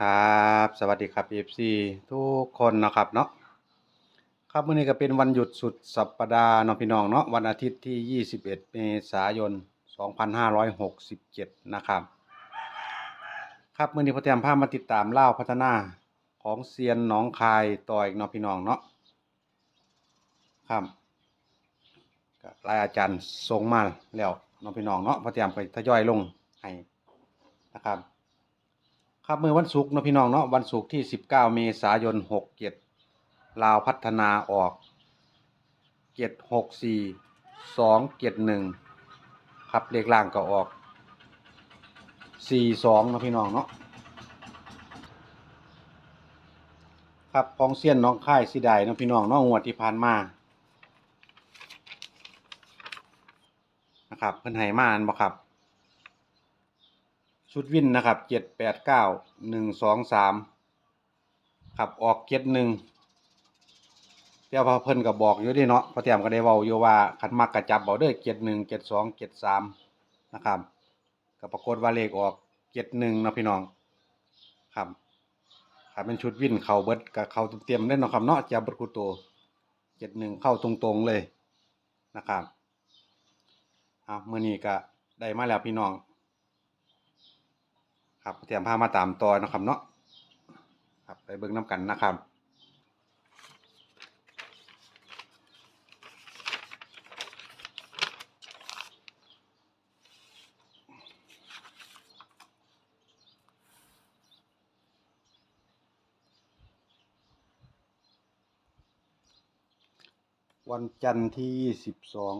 ครับสวัสดีครับ FC ทุกคนนะครับเนาะครับมื้อนี้ก็เป็นวันหยุดสุดสัปดาห์เนาะพี่น้องเนาะวันอาทิตย์ที่ 21 เมษายน 2567 นะครับ ครับมื้อนี้พ่อแต้มพาพมาติดตามเล่าพัฒนาของเซียนหนองคายต่ออีกเนาะพี่น้องเนาะครับก็รายอาจารย์ส่งมาแล้วเนาะพี่น้องเนาะพ่อแต้มก็ทยอยลงให้นะครับ ครับเมื่อวันศุกร์นะพี่น้องเนาะวันศุกร์ที่ 19 เมษายน 67 ลาวพัฒนาออก 764 271 ครับเลขล่างก็ออก 42นะพี่น้องเนาะครับของเซียนน้องค่ายสิได้นะพี่น้องเนาะงวดที่ผ่านมานะครับเพิ่นให้มาอันบ่ครับ ชุดวินนะครับเจ็ดแปดเก้าหนึ่งสองสามครับออกเจ็ดหนึ่งเจ้าพอเพิ่นก็บบอกอยู่ดิเนาะพอเตรียมก็ได้เว้าอยู่ว่าคันมักกระจับเอาเด้อเจ็ดหนึ่งเจ็ดสองเจ็ดสามนะครับก็ปรากฏว่าเลขออกเจ็ดหนึ่งนะพี่น้องครับครับเป็นชุดวินเข้าเบิดกับเข้าเต็มเลยเนาะครับเนาะจับเบิดคูโตเจ็ดหนึ่งเข้าตรงๆเลยนะครับอะมื้อนี้ก็ได้มาแล้วพี่น้อง ครับเตรียมผ้ามาตามต่อนะครับเนาะครับไปเบิ้งน้ำกันนะครับวันจันทร์ที่สิบสอง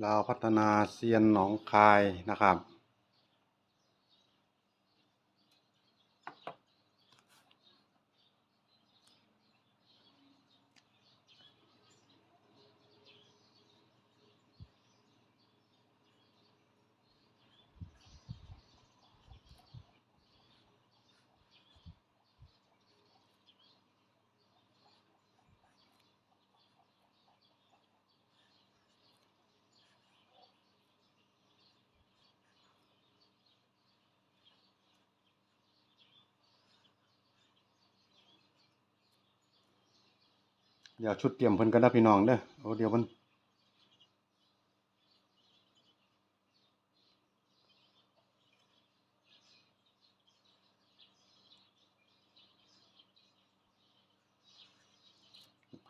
เราพัฒนาเซียนหนองคายนะครับ เดี๋ยวชุดเตรียมเพิ่นกันนะพี่น้องเด้อโอ้เดี๋ยวมัน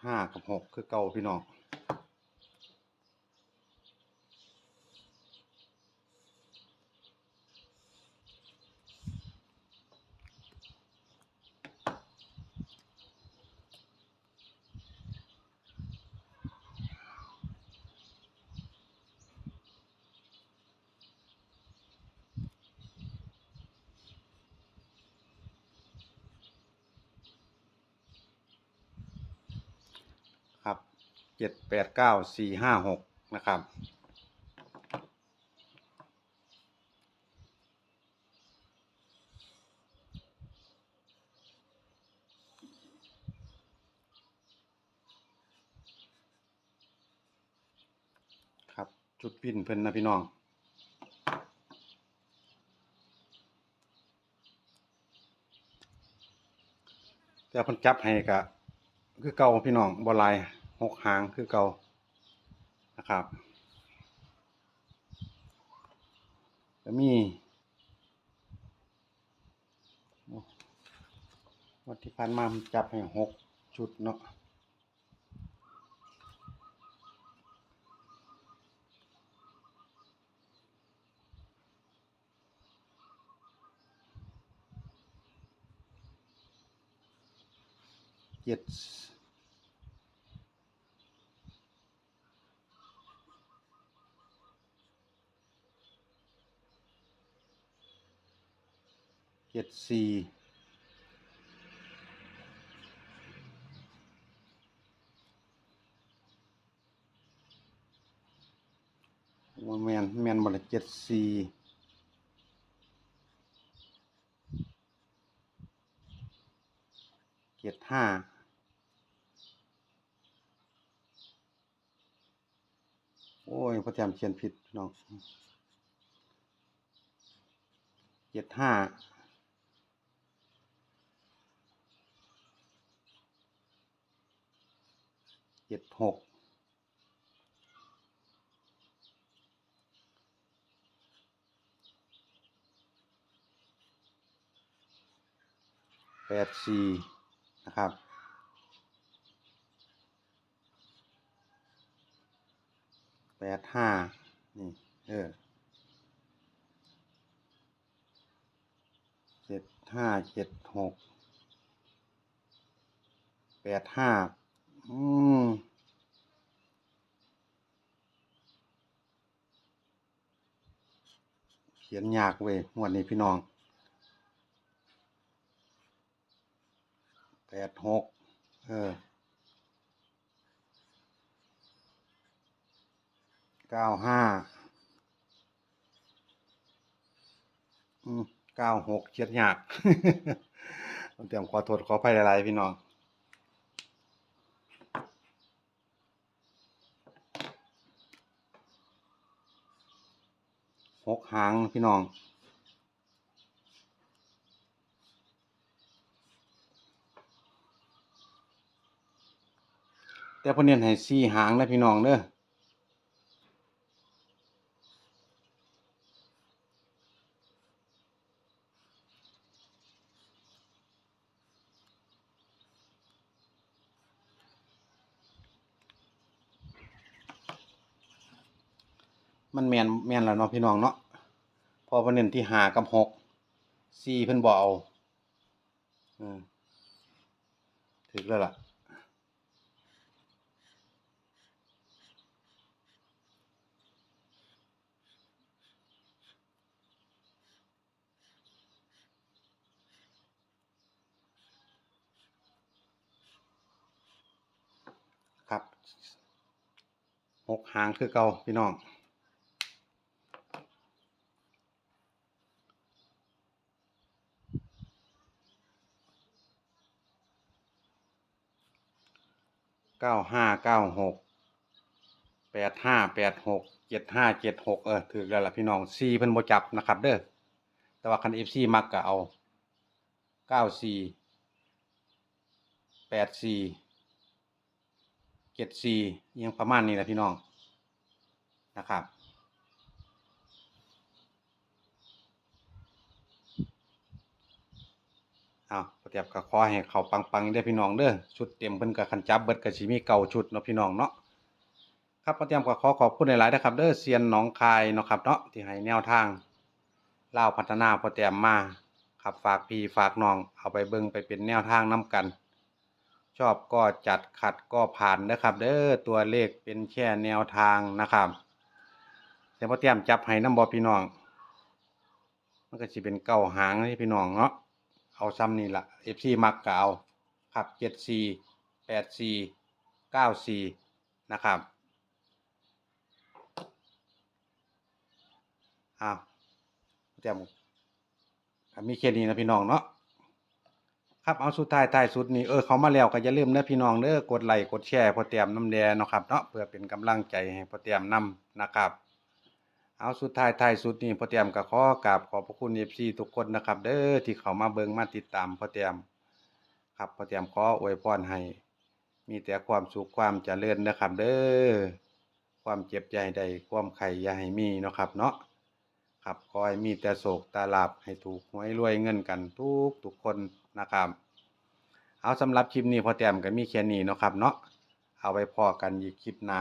ห้ากับหกคือเก่าพี่น้อง ครับเจ็ดแปดเก้าสี่ห้าหกนะครับคจุดปิ้นเพิ่นนะพี่น้องแต่พิ่นจับให้ก็คือเก่าพี่น้องบ่ลาย หกหางคือเก่านะครับก็มีวันที่ผ่านมาจับให้หกชุดเนาะเจ็ดเจ็ ดสี่ว่าแมนแมนบ่ลเจ็ดสี่เจ็ดห้าโอ้ยพระเจ้าเขียนผิดพี่น้องเจ็ดห้าเจ็ดหกแปดสี่นะครับแปดห้านี่ เออเจ็ดห้าเจ็ดหกแปดห้า อืมเขียนยากเว้ยงวดนี้พี่น้องแปดหกเออเก้าห้าอืมเก้าหกเขียนยากต้องเตรียมขอโทษขออภัยหลายๆพี่น้อง กหางพี่น้อง แต่พเนียนให้สี่หางนะพี่น้องเด้อมันแมนแมนแล้วเนาะพี่น้องเนาะ อเพนเนียนที่หากับหกสี่เพิ่นบ่เอาอืมถึกแล้วล่ะครับหกหางคือเก่าพี่น้อง เก้าห้าเก้าหกแปดห้าแปดหกเจ็ดห้าเจ็ดหกเออถือแล้วล่ะพี่น้องซีเพิ่นบ่จับนะครับเด้อแต่ว่าคันเอฟซีมักก็เอาเก้าสี่แปดสี่เจ็ดสี่ยังประมาณนี้แหละพี่น้องนะครับ เอาพอเทียบกับขอให้เขาปังๆเด้พี่น้องเด้อชุดเต็มเพิ่นกับคันจับเบิดก็สิมีเก่าชุดเนาะพี่น้องเนาะครับพอเทียบก็ขอขอบคุณหลายๆนะครับเด้อเซียนหนองคายเนาะครับเนาะที่ให้แนวทางเล่าพัฒนาพอเทียมมาครับฝากพี่ฝากน้องเอาไปเบิ่งไปเป็นแนวทางนํกัน ชอบก็จัดขัดก็ผ่านนะครับเด้อตัวเลขเป็นแค่แนวทางนะครับแต่พอเตรียมจับให้น้ำบอพี่น้องมันก็สิเป็นเก้าหางนี่พี่น้องเนาะ เอาซ้ำนี่ละเอฟซีมักก็เอาครับเจ็ดสี่แปดสี่เก้าสี่นะครับอ้าวเตรียมมีแค่นี้นะพี่น้องเนาะครับเอาสุดท้ายท้ายสุดนี่เออเขามาแล้วก็อย่าลืมนะพี่น้องเด้อกดไลค์กดแชร์พอเตรียมน้ำแดงเนาะครับเนาะเพื่อเป็นกำลังใจให้พอเตรียมนำนะครับ เอาสุดท้ายท้ายสุดนี้พ่อเตรียมก็ขอกราบขอบพระคุณ FC ทุกคนนะครับ เด้อที่เข้ามาเบิงมาติดตามพ่อเตรียมครับพ่อเตรียมขออวยพรให้ มีแต่ความสุขความเจริญนะครับ เด้อความเจ็บอย่ใดความไข่ยาให้มีเนาะครับ เนาะครับขอให้มีแต่โศกตาลาบให้ถูกหวยรวยเงินกันทุกทุกคนนะครับ เอาสำหรับคลิปนี้พ่อแต้มก็มีแค่นี้เนาะครับ เนาะเอาไว้พอกันอีกคลิปหน้า